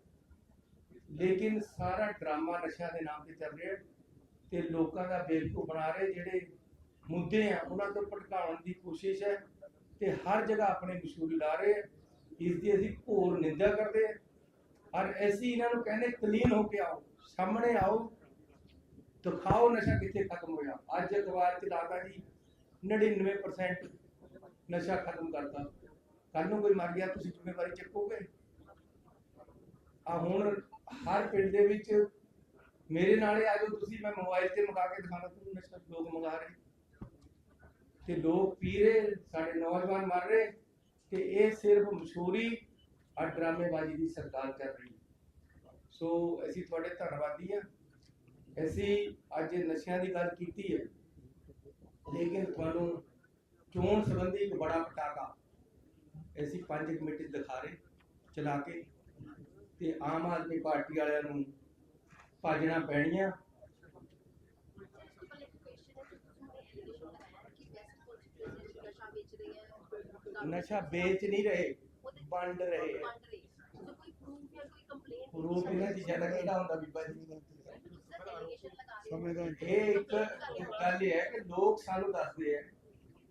ਲੇਕਿਨ ਸਾਰਾ ਡਰਾਮਾ ਨਸ਼ਿਆਂ ਦੇ ਨਾਮ ਤੇ ਚੱਲ ਰਿਹਾ ਹੈ ਤੇ ਲੋਕਾਂ ਦਾ ਬੇਵਕੂਫ ਬਣਾ ਰਹੇ ਜਿਹੜੇ ਮੁੱਦੇ ਆ, ਉਹਨਾਂ ਤੋਂ ਭਟਕਾਉਣ ਦੀ ਕੋਸ਼ਿਸ਼ ਹੈ ਤੇ ਹਰ ਜਗ੍ਹਾ ਆਪਣੇ ਮਸ਼ਹੂਰੀ ਲਾ ਰਹੇ ਆ ਇਸ ਦੀ ਅਸੀਂ ਘੋਰ ਨਿੰਦਾ ਕਰਦੇ ਹਾਂ। ਔਰ ਅਸੀਂ ਇਹਨਾਂ ਨੂੰ ਕਹਿੰਦੇ ਕਲੀਨ ਹੋ ਕੇ ਆਓ, ਸਾਹਮਣੇ ਆਓ, ਦਿਖਾਓ ਨਸ਼ਾ ਕਿੱਥੇ ਖਤਮ ਹੋਇਆ। ਅੱਜ ਅਖਬਾਰ ਚ ਲਾਤਾ ਜੀ 99% ਨਸ਼ਾ ਖਤਮ ਕਰਤਾ। ਕੱਲ ਨੂੰ ਕੋਈ ਮਰ ਗਿਆ, ਤੁਸੀਂ ਜ਼ਿੰਮੇਵਾਰੀ ਚੱਕੋਗੇ? ਆ ਹੁਣ ਹਰ ਪਿੰਡ ਦੇ ਵਿੱਚ ਮੇਰੇ ਨਾਲੇ ਆ ਜਾਓ ਤੁਸੀਂ, ਮੈਂ ਮੋਬਾਈਲ ਤੇ ਮੰਗਾ ਕੇ ਦਿਖਾਣਾ ਤੁਹਾਨੂੰ ਨਸ਼ਾ ਲੋਕ ਮੰਗਾ ਰਹੇ। ਤੇ ਲੋਕ ਪੀ ਰਹੇ ਸਾਡੇ ਨੌਜਵਾਨ ਮਰ ਰਹੇ, ਤੇ ਇਹ ਸਿਰਫ ਮਸ਼ਹੂਰੀ ਔਰ ਡਰਾਮੇਬਾਜ਼ੀ ਦੀ ਸਰਕਾਰ ਕਰ ਰਹੀ ਸੋ ਅਸੀਂ ਤੁਹਾਡੇ ਧੰਨਵਾਦੀ ਹਾਂ। ਅਸੀਂ ਅੱਜ ਨਸ਼ਿਆਂ ਦੀ ਗੱਲ ਕੀਤੀ ਹੈ, ਲੇਕਿਨ ਤੁਹਾਨੂੰ ਚੋਣ ਸੰਬੰਧੀ ਇੱਕ ਬੜਾ ਪਟਾਕਾ ਅਸੀਂ ਪੰਜ ਕਮੇਟੀ ਦਿਖਾ ਰਹੇ ਚਲਾ ਕੇ। ਤੇ ਆਮ ਆਦਮੀ ਪਾਰਟੀ ਵਾਲਿਆਂ ਨੂੰ ਭਾਜਣਾ ਪੈਣੀਆਂ। ਨਸ਼ਾ ਵੇਚ ਨਹੀਂ ਰਹੇ ਵੰਡ ਰਹੇ। ਪ੍ਰੂਫ ਇਹਨਾਂ ਦੀ ਜਨਕ ਕਿਹੜਾ ਹੁੰਦਾ ਬੀਬਾ ਜੀ ਸਮੇਂ ਦਾ ਇਹ ਇੱਕ ਗੱਲ ਹੈ ਕਿ ਲੋਕ ਸਾਨੂੰ ਦੱਸਦੇ ਆ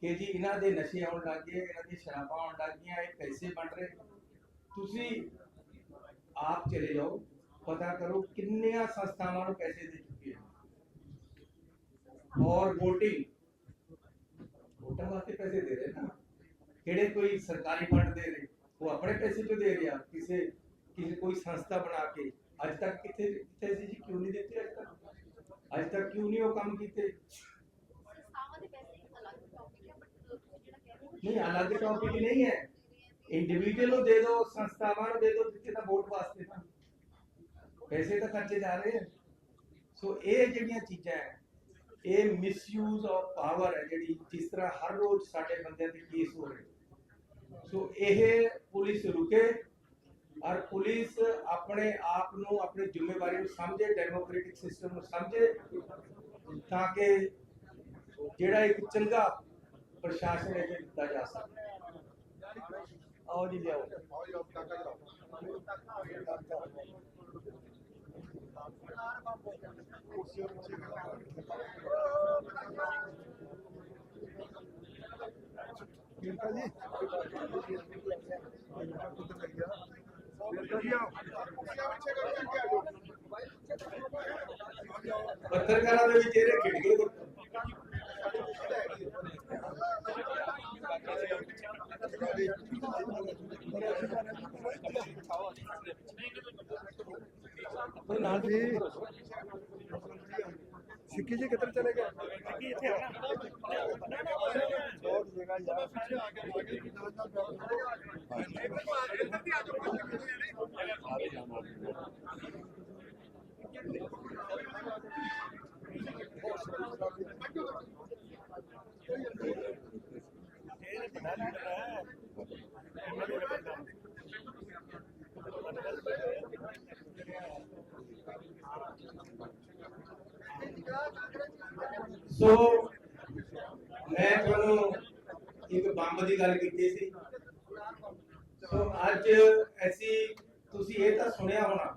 ਕਿ ਜੀ ਇਹਨਾਂ ਦੇ ਨਸ਼ੇ ਆਉਣ ਲੱਗ ਗਏ ਇਹਨਾਂ ਦੀ ਸ਼ਰਾਬਾਂ ਆਉਣ ਲੱਗ ਗਈਆਂ ਇਹ ਪੈਸੇ ਬਣ ਰਹੇ ਤੁਸੀਂ ਆਪ ਚਲੇ ਜਾਓ ਪਤਾ ਕਰੋ ਕਿੰਨੀਆਂ ਸੰਸਥਾਵਾਂ ਨੂੰ ਪੈਸੇ ਦੇ ਚੁੱਕੇ ਆ ਔਰ VOTING ਵੋਟਾਂ ਵਾਸਤੇ ਪੈਸੇ ਦੇ ਰਹੇ ਨਾ ਕਿਹੜੇ ਕੋਈ ਸਰਕਾਰੀ ਫੰਡ ਦੇ ਰਹੇ ਉਹ ਆਪਣੇ ਪੈਸੇ ਤੋਂ ਦੇ ਰਿਹਾ ਕਿਸੇ ਕਿਸੇ ਕੋਈ ਸੰਸਥਾ ਬਣਾ ਕੇ ਅੱਜ ਤੱਕ ਕਿੱਥੇ ਕਿੱਥੇ ਸੀ ਜੀ ਕਿਉਂ ਨਹੀਂ ਦਿੱਤੇ ਅੱਜ ਤੱਕ ਅੱਜ ਤੱਕ ਕਿਉਂ ਨਹੀਂ ਉਹ ਕੰਮ ਕੀਤੇ ਨਹੀਂ, ਅਲੱਗ ਟੌਪਿਕ ਨਹੀਂ ਹੈ। ਇੰਡੀਵਿਜੂਅਲ ਨੂੰ ਦੇ ਦਿਓ ਸੰਸਥਾਵਾਂ ਨੂੰ ਦੇ ਦਿਓ ਜਿੱਥੇ ਤਾਂ ਵੋਟ ਵਾਸਤੇ ਤਾਂ। ਪੈਸੇ ਤਾਂ ਖਰਚੇ ਜਾ ਰਹੇ ਹੈ ਸੋ ਇਹ ਜਿਹੜੀਆਂ ਚੀਜ਼ਾਂ ਹੈ, ਇਹ ਮਿਸਯੂਜ਼ ਆਫ ਪਾਵਰ ਹੈ ਜਿਹੜੀ ਜਿਸ ਤਰ੍ਹਾਂ ਹਰ ਰੋਜ਼ ਸਾਡੇ ਬੰਦਿਆਂ ਤੇ ਕੇਸ ਹੋ ਰਹੇ। ਸੋ ਇਹ ਪੁਲਿਸ ਰੁਕੇ ਔਰ ਪੁਲਿਸ ਆਪਣੇ ਆਪ ਨੂੰ, ਆਪਣੀ ਜ਼ਿੰਮੇਵਾਰੀ ਨੂੰ ਸਮਝੇ ਡੈਮੋਕ੍ਰੈਟਿਕ ਸਿਸਟਮ ਨੂੰ ਸਮਝੇ ਤਾਂ ਕਿ ਜਿਹੜਾ ਇੱਕ ਚੰਗਾ ਪ੍ਰਸ਼ਾਸਨ ਇਹ ਦਿੱਤਾ ਜਾ ਸਕੇ ਆਓ ਜੀ ਲਿਆਓ ਆਓ ਜੀ ਆਓ ਪਟਾਕਾ ਚਲਾਓ ਕਿਰਪਾ ਜੀ ਕਿਰਪਾ ਜੀ ਆਓ ਪੱਤਰਕਾਰਾਂ ਦੇ ਵਿੱਚ ਇਹਦੇ ਖਿੜ ਗਏ ਉਹ ਨਾਲ ਜੀ ਸਿੱਕੀ ਜੀ ਕਿੱਧਰ ਚਲੇ ਗਏ ਸਿੱਕੀ ਇੱਥੇ ਆ ਬਹੁਤ ਜਗ੍ਹਾ ਯਾਰ ਸੋ, ਮੈਂ ਤੁਹਾਨੂੰ ਇੱਕ ਬੰਬ ਦੀ ਗੱਲ ਕੀਤੀ ਸੀ। ਸੋ, ਅੱਜ ਅਸੀਂ, ਤੁਸੀਂ ਇਹ ਤਾਂ ਸੁਣਿਆ ਹੋਣਾ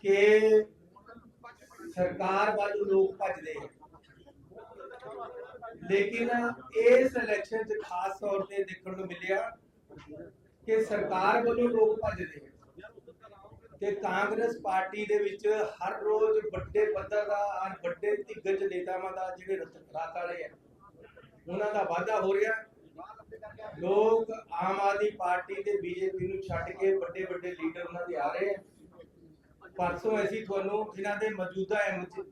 ਕਿ ਸਰਕਾਰ ਵੱਲ ਲੋਕ ਭੱਜਦੇ ਆ। ਲੇਕਿਨ ਇਸ ਇਲੈਕਸ਼ਨ 'ਚ ਖਾਸ ਤੌਰ ਤੇ ਦੇਖਣ ਨੂੰ ਮਿਲਿਆ ਕਿ ਸਰਕਾਰ ਵੱਲੋਂ ਲੋਕ ਭੱਜਦੇ ਆ। ਤੇ ਕਾਂਗਰਸ ਪਾਰਟੀ ਦੇ ਵਿੱਚ ਹਰ ਰੋਜ਼ ਵੱਡੇ ਪੱਧਰ ਦਾ ਔਰ ਵੱਡੇ ਦਿਗਜ ਨੇਤਾਵਾਂ ਦਾ ਜਿਹੜੇ ਰਤ- ਵਾਲੇ ਆ, ਉਹਨਾਂ ਦਾ ਵਾਅਦਾ ਹੋ ਰਿਹਾ। ਲੋਕ ਆਮ ਆਦਮੀ ਪਾਰਟੀ ਤੇ ਬੀਜੇਪੀ ਨੂੰ ਛੱਡ ਕੇ ਵੱਡੇ ਵੱਡੇ ਲੀਡਰ ਉਹਨਾਂ ਦੇ ਆ ਰਹੇ ਆ। ਪਰਸੋਂ ਅਸੀਂ ਤੁਹਾਨੂੰ ਜਿਨ੍ਹਾਂ ਦੇ ਮੌਜੂਦਾ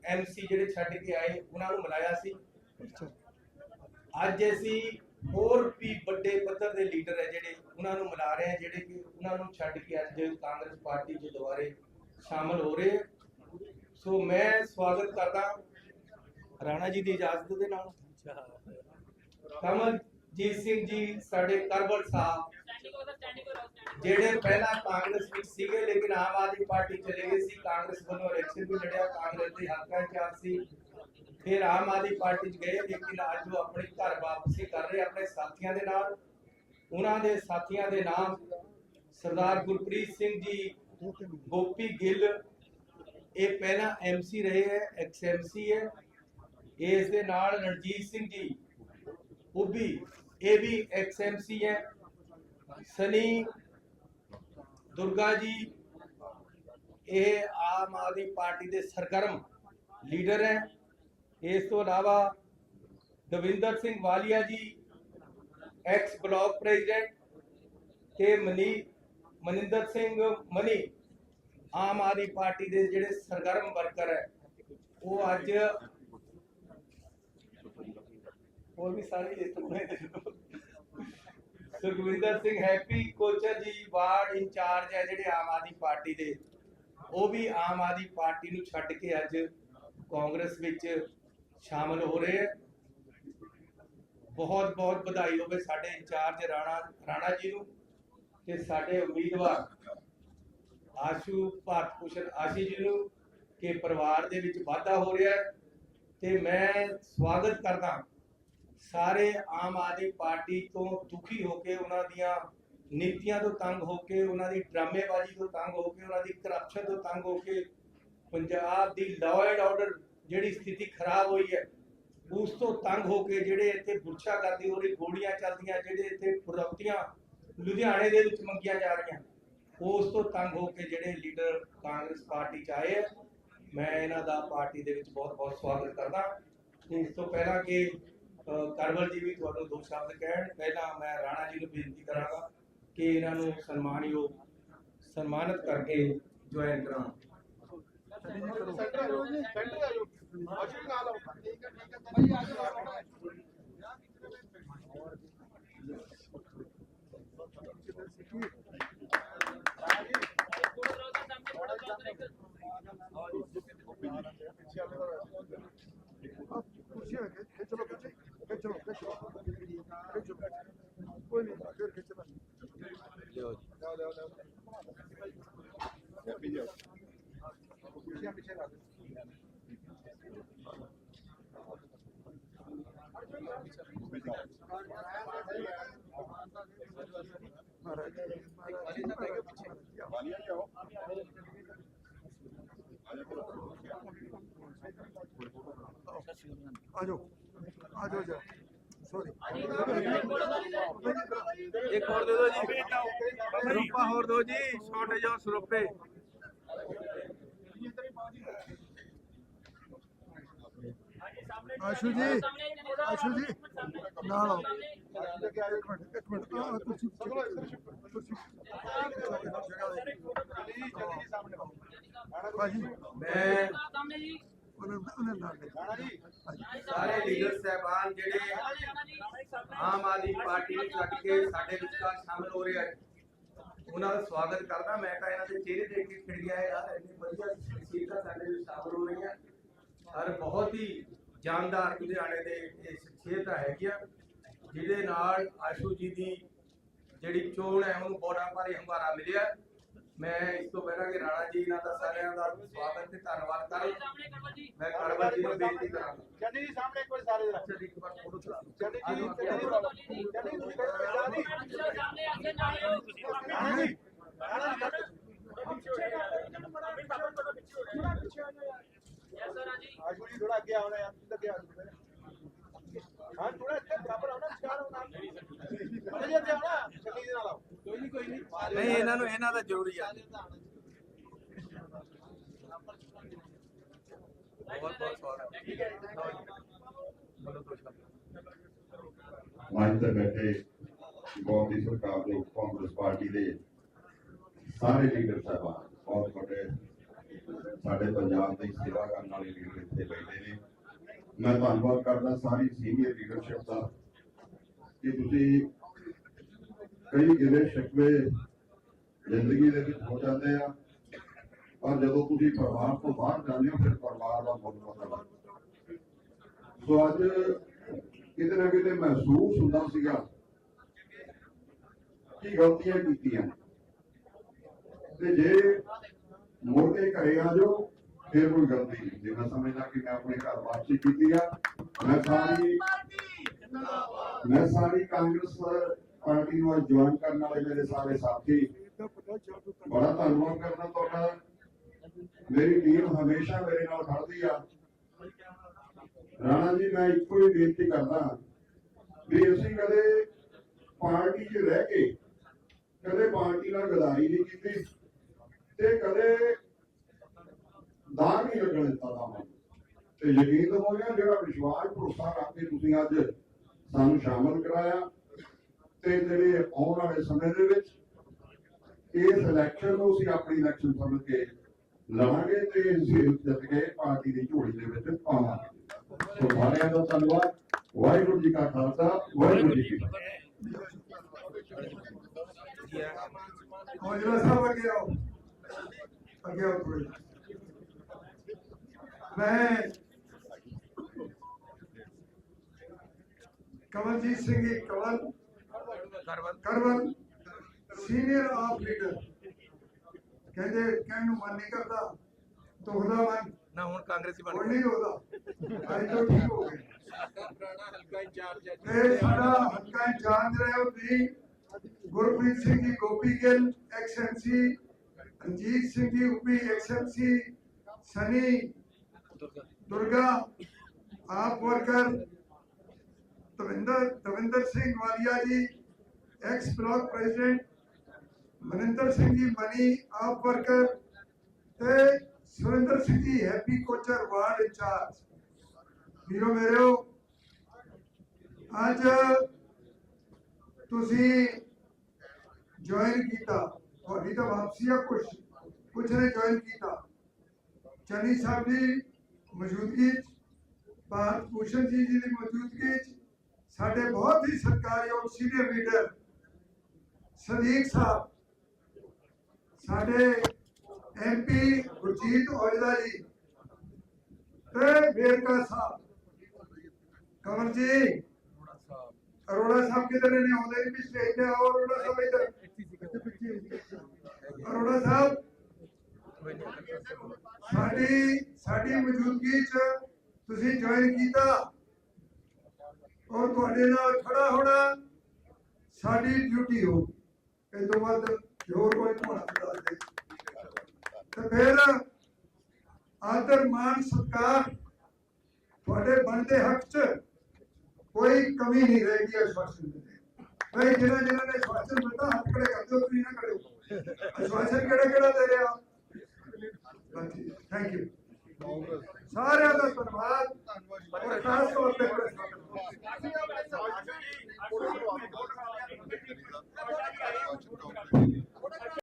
ਐਮਸੀ ਜਿਹੜੇ ਛੱਡ ਕੇ ਆਏ, ਉਹਨਾਂ ਨੂੰ ਮਿਲਾਇਆ ਸੀ। ਅੱਜ ਅਸੀਂ ਹੋਰ ਵੀ ਵੱਡੇ ਪੱਧਰ ਦੇ ਲੀਡਰ ਹੈ ਜਿਹੜੇ ਉਹਨਾਂ ਨੂੰ ਮਿਲਾ ਰਹੇ ਆ, ਜਿਹੜੇ ਕਿ ਉਹਨਾਂ ਨੂੰ ਛੱਡ ਕੇ ਅੱਜ ਕਾਂਗਰਸ ਪਾਰਟੀ 'ਚ ਦੁਬਾਰੇ ਸ਼ਾਮਲ ਹੋ ਰਹੇ ਸੋ ਮੈਂ ਸਵਾਗਤ ਕਰਦਾ ਰਾਣਾ ਜੀ ਦੀ ਇਜਾਜ਼ਤ ਦੇ ਨਾਲ। ਕਮਲਜੀਤ ਸਿੰਘ ਜੀ, ਸਾਡੇ ਕਰਬਲ ਸਾਹਿਬ, ਜਿਹੜੇ ਪਹਿਲਾਂ ਕਾਂਗਰਸ ਵਿੱਚ ਸੀਗੇ, ਲੇਕਿਨ ਆਮ ਆਦਮੀ ਪਾਰਟੀ ਚਲੇ ਗਏ ਸੀ। ਕਾਂਗਰਸ ਵੱਲੋਂ ਇਲੈਕਸ਼ਨ ਵੀ ਲੜਿਆ, ਕਾਂਗਰਸ ਦੇ ਹਲਕਾ ਇੰਚਾਰਜ ਸੀ। ਫਿਰ ਆਮ ਆਦਮੀ ਪਾਰਟੀ ਚ ਗਏ ਲੇਕਿਨ ਅੱਜ ਉਹ ਆਪਣੇ ਘਰ ਵਾਪਸੀ ਕਰ ਰਹੇ ਆਪਣੇ ਸਾਥੀਆਂ ਦੇ ਨਾਲ। ਉਹਨਾਂ ਦੇ ਸਾਥੀਆਂ ਦੇ ਨਾਮ ਸਰਦਾਰ ਗੁਰਪ੍ਰੀਤ ਸਿੰਘ ਜੀ, ਗੋਪੀ ਗਿੱਲ। ਇਹ ਪਹਿਲਾਂ ਐਮਸੀ ਰਹੇ ਹੈ ਐਕਸ ਐਮਸੀ ਹੈ। ਇਸ ਦੇ ਨਾਲ ਰਣਜੀਤ ਸਿੰਘ ਜੀ, ਉਹ ਵੀ, ਇਹ ਵੀ ਐਕਸ ਐਮਸੀ ਹੈ। ਸਨੀ ਦੁਰਗਾ ਜੀ, ਇਹ ਆਮ ਆਦਮੀ ਪਾਰਟੀ ਦੇ ਸਰਗਰਮ ਲੀਡਰ ਹੈ। ਇਸ ਤੋਂ ਇਲਾਵਾ Davinder Singh Walia ji ex block president ਤੇ ਮਨੀ, ਮਨਿੰਦਰ ਸਿੰਘ ਮਨੀ ਆਮ ਆਦਮੀ ਪਾਰਟੀ ਦੇ ਜਿਹੜੇ ਸਰਗਰਮ ਵਰਕਰ ਹੈ, ਉਹ ਅੱਜ ਹੋਰ ਵੀ ਸਾਰੇ ਇਸ ਤੋਂ ਸੁਖਵਿੰਦਰ ਸਿੰਘ ਹੈਪੀ ਕੋਚਰ ਜੀ, ਵਾਰਡ ਇੰਚਾਰਜ ਹੈ ਜਿਹੜੇ ਆਮ ਆਦਮੀ ਪਾਰਟੀ ਦੇ, ਉਹ ਵੀ ਆਮ ਆਦਮੀ ਪਾਰਟੀ ਨੂੰ ਛੱਡ ਕੇ ਅੱਜ ਕਾਂਗਰਸ ਵਿੱਚ ਸ਼ਾਮਲ ਹੋ ਰਹੇ ਹੈ। ਬਹੁਤ ਬਹੁਤ ਵਧਾਈ ਹੋਵੇ ਸਾਡੇ ਇੰਚਾਰਜ ਰਾਣਾ ਰਾਣਾ ਜੀ ਨੂੰ ਤੇ ਸਾਡੇ ਉਮੀਦਵਾਰ ਆਸ਼ੂ ਭਾਰਤ ਭੂਸ਼ਣ ਆਸ਼ੀ ਜੀ ਨੂੰ ਕਿ ਪਰਿਵਾਰ ਦੇ ਵਿੱਚ ਵਾਧਾ ਹੋ ਰਿਹਾ ਹੈ। ਤੇ ਮੈਂ ਸਵਾਗਤ ਕਰਦਾ ਸਾਰੇ ਆਮ ਆਦਮੀ ਪਾਰਟੀ ਤੋਂ ਦੁਖੀ ਹੋ ਕੇ ਉਹਨਾਂ ਦੀਆਂ ਨੀਤੀਆਂ ਤੋਂ ਤੰਗ ਹੋ ਕੇ, ਉਹਨਾਂ ਦੀ ਡਰਾਮੇਬਾਜ਼ੀ ਤੋਂ ਤੰਗ ਹੋ ਕੇ, ਉਹਨਾਂ ਦੀ ਕਰਪਸ਼ਨ ਤੋਂ ਤੰਗ ਹੋ ਕੇ ਪੰਜਾਬ ਦੀ ਲਾਅ ਐਂਡ ਆਰਡਰ ਜਿਹੜੀ ਸਥਿਤੀ ਖਰਾਬ ਹੋਈ ਹੈ, ਉਸ ਤੋਂ ਤੰਗ ਹੋ ਕੇ ਜਿਹੜੇ ਇੱਥੇ ਬੁਰਛਾ ਹੋ ਰਹੀ ਗੋਲੀਆਂ ਚੱਲਦੀਆਂ, ਜਿਹੜੇ ਇੱਥੇ ਪ੍ਰੋਪਰਟੀਆਂ ਲੁਧਿਆਣੇ ਦੇ ਵਿੱਚ ਮੰਗੀਆਂ ਜਾ ਰਹੀਆਂ, ਉਸ ਤੋਂ ਤੰਗ ਹੋ ਕੇ ਜਿਹੜੇ ਲੀਡਰ ਕਾਂਗਰਸ ਪਾਰਟੀ ਚ ਆਏ ਮੈਂ ਇਹਨਾਂ ਦਾ ਪਾਰਟੀ ਦੇ ਵਿੱਚ ਬਹੁਤ ਬਹੁਤ ਸਵਾਗਤ ਕਰਦਾ। ਇਸ ਤੋਂ ਪਹਿਲਾਂ ਕਿ ਕਰਵਲ ਜੀ ਵੀ ਤੁਹਾਨੂੰ ਦੋ ਸ਼ਬਦ ਕਹਿਣ, ਪਹਿਲਾਂ ਮੈਂ ਰਾਣਾ ਜੀ ਨੂੰ ਬੇਨਤੀ ਕਰਾਂਗਾ ਕਿ ਇਹਨਾਂ ਨੂੰ ਸਨਮਾਨਯੋਗ, ਸਨਮਾਨਿਤ ਕਰਕੇ ਜੁਆਇਨ ਕਰਾਉਣ। ਸੈਂਟਰ ਆ ਸੈਂਟਰ ਆ ਜਾਓ ਅਸ਼ੂ ਨਾਲ ਆਓ। ਠੀਕ ਹੈ ਠੀਕ ਹੈ ਭਾਈ ਆ ਜਾਓ ਕੁਰਸੀ ਰੱਖੇ ਖਿੱਚ ਲਓ ਪਿੱਛੇ ਖਿੱਚ ਲਓ ਖਿੱਚ ਲਓ ਖਿੱਚ ਲਓ ਕੋਈ ਨਹੀਂ ਫਿਰ ਖਿੱਚ ਲੈ ਲਿਓ ਲਿਓ ਲਿਓ ਹੈਪੀ ਜੀ ਕੁਰਸੀਆਂ ਪਿੱਛੇ ਰੱਖ ਮਹਾਰਾਜ ਵਾਲੀਆ ਜੀ ਆਓ ਆ ਜਾਓ ਆ ਜਾਓ ਜਾ ਸੌਰੀ ਇੱਕ ਹੋਰ ਦੇ ਦਿਓ ਜੀ। ਸਰੂਪਾ ਹੋਰ ਦਿਓ ਜੀ ਛੋਟੇ ਜਿਹੇ ਸਰੂਪੇ ਆਸ਼ੂ ਜੀ ਆਸ਼ੂ ਜੀ ਨਾਲ ਆਓ। ਇੱਕ ਮਿੰਟ ਇੱਕ ਮਿੰਟ ਆ ਤੁਸੀਂ ਸਗਲੋ ਇੱਧਰ। ਸ਼ੁਕਰ ਤੁਸੀਂ ਜੀ ਜਲਦੀ ਜੀ ਸਾਹਮਣੇ। ਆਓ ਰਾਣਾ ਭਾਜੀ। ਮੈਂ ਉਹਨਾਂ ਉਹਨਾਂ ਨਾਲ ਸਾਰੇ ਲੀਡਰ ਸਹਿਬਾਨ ਜਿਹੜੇ ਆਮ ਆਦਮੀ ਪਾਰਟੀ ਨੂੰ ਛੱਡ ਕੇ ਸਾਡੇ ਵਿਚਕਾਰ ਸ਼ਾਮਲ ਹੋ ਰਹੇ ਹਨ ਉਹਨਾਂ ਦਾ ਸਵਾਗਤ ਕਰਦਾ। ਮੈਂ ਤਾਂ ਇਹਨਾਂ ਦੇ ਚਿਹਰੇ ਦੇਖ ਕੇ ਖਿੜ ਗਿਆ ਯਾਰ ਇੰਨੀ ਵਧੀਆ ਸ਼ਖਸੀਅਤਾਂ ਸਾਡੇ ਵਿੱਚ ਸ਼ਾਮਲ ਹੋ ਰਹੀਆਂ। ਔਰ ਬਹੁਤ ਹੀ ਜਾਨਦਾਰ ਲੁਧਿਆਣੇ ਦੇ ਇਹ ਸ਼ਖਸੀਅਤਾਂ ਹੈਗੀਆਂ ਜਿਹਦੇ ਨਾਲ ਆਸ਼ੂ ਜੀ ਦੀ ਜਿਹੜੀ ਚੋਣ ਹੈ ਉਹਨੂੰ ਬੋੜਾ ਭਾਰੀ ਹੰਗਾਰਾ ਮਿਲਿਆ। ਮੈਂ ਇਸ ਤੋਂ ਪਹਿਲਾਂ ਕਿ ਰਾਣਾ ਜੀ ਇਹਨਾਂ ਦਾ ਸਾਰਿਆਂ ਦਾ ਸਵਾਗਤ ਤੇ ਧੰਨਵਾਦ ਕਰਾਂ ਮੈਂ ਕਰਵਾ ਜੀ ਨੂੰ ਬੇਨਤੀ ਕਰਾਂਗਾ। ਚੰਨੀ ਜੀ ਸਾਹਮਣੇ ਇੱਕ ਵਾਰ ਸਾਰੇ ਜਰਾ ਚੰਨੀ ਇੱਕ ਵਾਰ ਫੋਟੋ ਚਲਾ ਚੰਨੀ ਜੀ ਚੰਨੀ ਚੰਨੀ ਤੁਸੀਂ ਕਰੋ ਜੀ ਸਾਹਮਣੇ ਅੱਗੇ ਨਾਲ ਆਓ ਤੁਸੀਂ ਰਾਣਾ ਜੀ ਰਾਣਾ ਜੀ ਪਿੱਛੇ ਕਰ ਇਹਨਾਂ ਨੂੰ ਬੜਾ ਪਿੱਛੇ ਹੋ ਰਿਹਾ ਪਿੱਛੇ ਆ ਜਾ। ਯਾਰ ਸਰ ਜੀ ਆਸ਼ੂ ਜੀ ਥੋੜਾ ਅੱਗੇ ਆਉਣਾ ਯਾਰ ਤੁਸੀਂ ਅੱਗੇ ਆ ਜਾਓ ਹਾਂ ਥੋੜਾ ਇੱਥੇ ਬਰਾਬਰ ਆਉਣਾ ਚਾਰ ਹੋਣਾ ਨਹੀਂ ਸਰ ਜੀ ਅੱਗੇ ਆਉਣਾ ਚੰਨੀ ਜੀ ਨਾਲ ਆਓ। ਕੋਈ ਨਹੀਂ ਕੋਈ ਨਹੀਂ ਨਹੀਂ ਇਹਨਾਂ ਨੂੰ ਇਹਨਾਂ ਦਾ ਜ਼ਰੂਰੀ ਆ। ਬਹੁਤ ਬਹੁਤ ਸਵਾਗਤ ਮੰਚ ਤੇ ਬੈਠੇ ਬਹੁਤ ਦੀ ਸਰਕਾਰ ਦੇ ਕਾਂਗਰਸ ਪਾਰਟੀ ਦੇ ਸਾਰੇ ਲੀਡਰ ਸਾਹਿਬਾਨ, ਬਹੁਤ ਵੱਡੇ। ਸਾਡੇ ਪੰਜਾਬ ਦੀ ਸੇਵਾ ਕਰਨ ਵਾਲੇ ਲੀਡਰ ਇੱਥੇ ਬੈਠੇ ਨੇ। ਮੈਂ ਧੰਨਵਾਦ ਕਰਦਾ ਸਾਰੀ ਸੀਨੀਅਰ ਲੀਡਰਸ਼ਿਪ ਦਾ। ਕਿ ਤੁਸੀਂ ਕਈ ਗਿਲੇ ਸ਼ਿਕਵੇ ਜ਼ਿੰਦਗੀ ਦੇ ਵਿੱਚ ਹੋ ਜਾਂਦੇ ਆ ਪਰ ਜਦੋਂ ਤੁਸੀਂ ਪਰਿਵਾਰ ਤੋਂ ਬਾਹਰ ਜਾਂਦੇ ਹੋ ਫਿਰ ਪਰਿਵਾਰ ਦਾ ਮੁੱਲ ਪਤਾ ਲੱਗਦਾ ਸੋ ਅੱਜ ਕਿਤੇ ਨਾ ਕਿਤੇ ਮਹਿਸੂਸ ਹੁੰਦਾ ਸੀਗਾ ਕਿ ਗਲਤੀਆਂ ਕੀਤੀਆਂ। ਤੇ ਜੇ ਮੁੜ ਕੇ ਘਰੇ ਆ ਜਾਓ ਫਿਰ ਕੋਈ ਗਲਤੀ ਨਹੀਂ। ਜੇ ਮੈਂ ਸਮਝਦਾ ਕਿ ਮੈਂ ਆਪਣੇ ਘਰ ਵਾਪਸੀ ਕੀਤੀ ਆ ਮੈਂ ਸਾਰੀ ਮੈਂ ਸਾਰੀ ਕਾਂਗਰਸ ਪਾਰਟੀ ਨੂੰ ਜੁਆਇਨ ਕਰਨ ਵਾਲੇ ਮੇਰੇ ਸਾਰੇ ਸਾਥੀ, ਬੜਾ ਧੰਨਵਾਦ ਕਰਦਾ ਤੁਹਾਡਾ। ਮੇਰੀ ਟੀਮ ਹਮੇਸ਼ਾ ਮੇਰੇ ਨਾਲ ਖੜਦੀ ਆ। ਰਾਣਾ ਜੀ, ਮੈਂ ਇੱਕੋ ਹੀ ਬੇਨਤੀ ਕਰਦਾ ਵੀ ਅਸੀਂ ਕਦੇ ਪਾਰਟੀ 'ਚ ਰਹਿ ਕੇ ਕਦੇ ਪਾਰਟੀ ਨਾਲ ਗਦਾਰੀ ਨਹੀਂ ਕੀਤੀ ਤੇ ਕਦੇ ਦਾਗ ਨਹੀਂ ਲੱਗਣ ਦਿੱਤਾ ਦਾ ਤੇ ਯਕੀਨ ਹੋ ਗਿਆ ਜਿਹੜਾ ਵਿਸ਼ਵਾਸ ਭਰੋਸਾ ਕਰਕੇ ਤੁਸੀਂ ਅੱਜ ਸਾਨੂੰ ਸ਼ਾਮਲ ਕਰਾਇਆ। ਤੇ ਜਿਹੜੇ ਆਉਣ ਵਾਲੇ ਸਮੇਂ ਦੇ ਵਿੱਚ ਇਸ ਇਲੈਕਸ਼ਨ ਨੂੰ ਅਸੀਂ ਆਪਣੀ ਇਲੈਕਸ਼ਨ ਸਮਝ ਕੇ ਲੜਾਂਗੇ ਤੇ ਅਸੀਂ ਜਿੱਤ ਕੇ ਪਾਰਟੀ ਦੀ ਝੋਲੀ ਦੇ ਵਿੱਚ ਪਾਵਾਂਗੇ। ਸੋ ਸਾਰਿਆਂ ਦਾ ਧੰਨਵਾਦ। ਵਾਹਿਗੁਰੂ ਜੀ ਕਾ ਖਾਲਸਾ, ਵਾਹਿਗੁਰੂ ਜੀ ਕੀ ਫਤਿਹ। ਔਜਲਾ ਸਾਹਿਬ ਅੱਗੇ ਆਓ। ਅੱਗੇ ਆਓ ਮੈਂ ਕਮਲਜੀਤ ਸਿੰਘ ਜੀ ਕਵਲ ਕਰਵਨ। ਕਰਵਨ ਸੀਨੀਅਰ ਆਪ ਲੀਡਰ ਕਹਿੰਦੇ ਕਹਿਣ ਨੂੰ ਮਨ ਨਹੀਂ ਕਰਦਾ ਦੁਖਦਾ ਮਨ। ਨਾ ਹੁਣ ਕਾਂਗਰਸੀ ਬਣ ਹੁਣ ਨਹੀਂ ਹੋਦਾ। ਅੱਜ ਤੋਂ ਠੀਕ ਹੋ ਗਏ। ਪੁਰਾਣਾ ਹਲਕਾ ਇੰਚਾਰਜ ਹੈ ਤੇ ਸਾਡਾ ਹਲਕਾ ਇੰਚਾਰਜ ਰਹੇ ਹੋ ਤੁਸੀਂ ਗੁਰਪ੍ਰੀਤ ਸਿੰਘ ਜੀ ਗੋਪੀ ਗਿੱਲ ਐਕਸਐਮਸੀ ਰਣਜੀਤ ਸਿੰਘ ਜੀ ਉਪੀ ਐਕਸਐਮਸੀ ਸਨੀ ਦੁਰਗਾ ਆਪ worker Trivendra Tavinder Singh Walia ji ex block president Maninder Singh ji Mani AAP worker ਤੇ Surinder Singh ji happy Kochhar ward incharge ਵੀਰੋ ਮੇਰਿਓ ਅੱਜ ਤੁਸੀਂ ਜੁਆਇਨ ਕੀਤਾ। ਤੁਹਾਡੀ ਤਾਂ ਵਾਪਸੀ ਆ ਕੁਛ ਕੁਛ ਨੇ ਜੁਆਇਨ ਕੀਤਾ। ਚੰਨੀ ਸਾਹਿਬ ਦੀ ਮੌਜੂਦਗੀ ਭਾਰਤ ਭੂਸ਼ਣ ਜੀ ਦੀ ਮੌਜੂਦਗੀ ਸਾਡੇ ਬਹੁਤ ਹੀ ਸਤਿਕਾਰਯੋਗ ਸੀਨੀਅਰ ਲੀਡਰ ਸਦੀਕ ਸਾਹਿਬ, ਸਾਡੇ ਐਮਪੀ ਗੁਰਜੀਤ ਔਜਲਾ ਜੀ ਤੇ ਵੇਰਕਾ ਸਾਹਿਬ। ਕਮਲ ਜੀ, ਅਰੋੜਾ ਸਾਹਿਬ ਕਿਧਰ ਨੇ? ਆਉਂਦੇ ਨਹੀਂ ਵੀ ਸਟੇਜ ਆਓ, ਅਰੋੜਾ ਸਾਹਿਬ ਇੱਧਰ। ਅਰੋੜਾ ਸਾਹਿਬ, ਸਾਡੀ ਸਾਡੀ ਮੌਜੂਦਗੀ ਚ ਤੁਸੀਂ ਜੁਆਇਨ ਕੀਤਾ। ਔਰ ਤੁਹਾਡੇ ਨਾਲ ਖੜਾ ਹੋਣਾ ਸਾਡੀ ਡਿਊਟੀ ਹੋ ਇਸ ਤੋਂ ਵੱਧ ਹੋਰ ਕੋਈ ਹੋਣਾ ਦੱਸਦੇ ਤੇ ਫਿਰ ਆਦਰ ਮਾਨ ਸਤਕਾਰ ਤੁਹਾਡੇ ਬਣਦੇ ਹੱਕ 'ਚ ਕੋਈ ਕਮੀ ਨਹੀਂ ਰਹੇਗੀ ਇਸ ਫਸਲ ਦੇ ਭਾਈ ਜਿਹਨਾਂ ਜਿਹਨਾਂ ਨੇ ਸ਼ਵਾਸਨ ਦਿੱਤਾ ਹੱਥ ਖੜੇ ਕਰ ਦਿਓ ਤੁਸੀਂ ਨਾ ਕਰਿਓ ਸ਼ਵਾਸਨ ਕਿਹੜਾ ਕਿਹੜਾ ਦੇ ਰਿਹਾ ਥੈਂਕ ਯੂ ਸਾਰਿਆਂ ਦਾ ਧੰਨਵਾਦ ਔਰ ਖਾਸ ਤੌਰ ਤੇ secretaría,